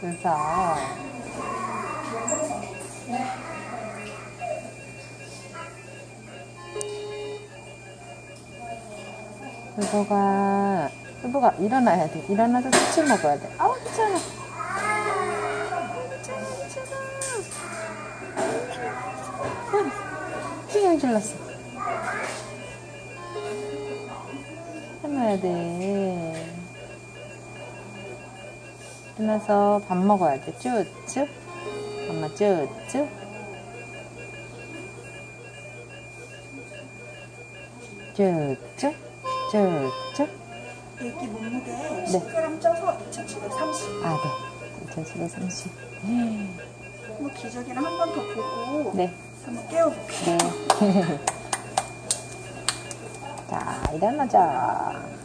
웃어. 여보가, 여보가 일어나야 돼. 일어나서 수치 먹어야 돼. 아우, 괜찮아. 핑 질렀어. 해놔야 돼. 일어나서 밥 먹어야 돼. 쭈쭈. 엄마 쭈쭈. 쭈쭈. 쭈쭈. 애기 몸무게 10g 쪄서 2,730. 아, 네. 2730. 뭐 기저귀를 한번 더 보고 네. 한번 깨워볼게요. 네. 자, 일어나자.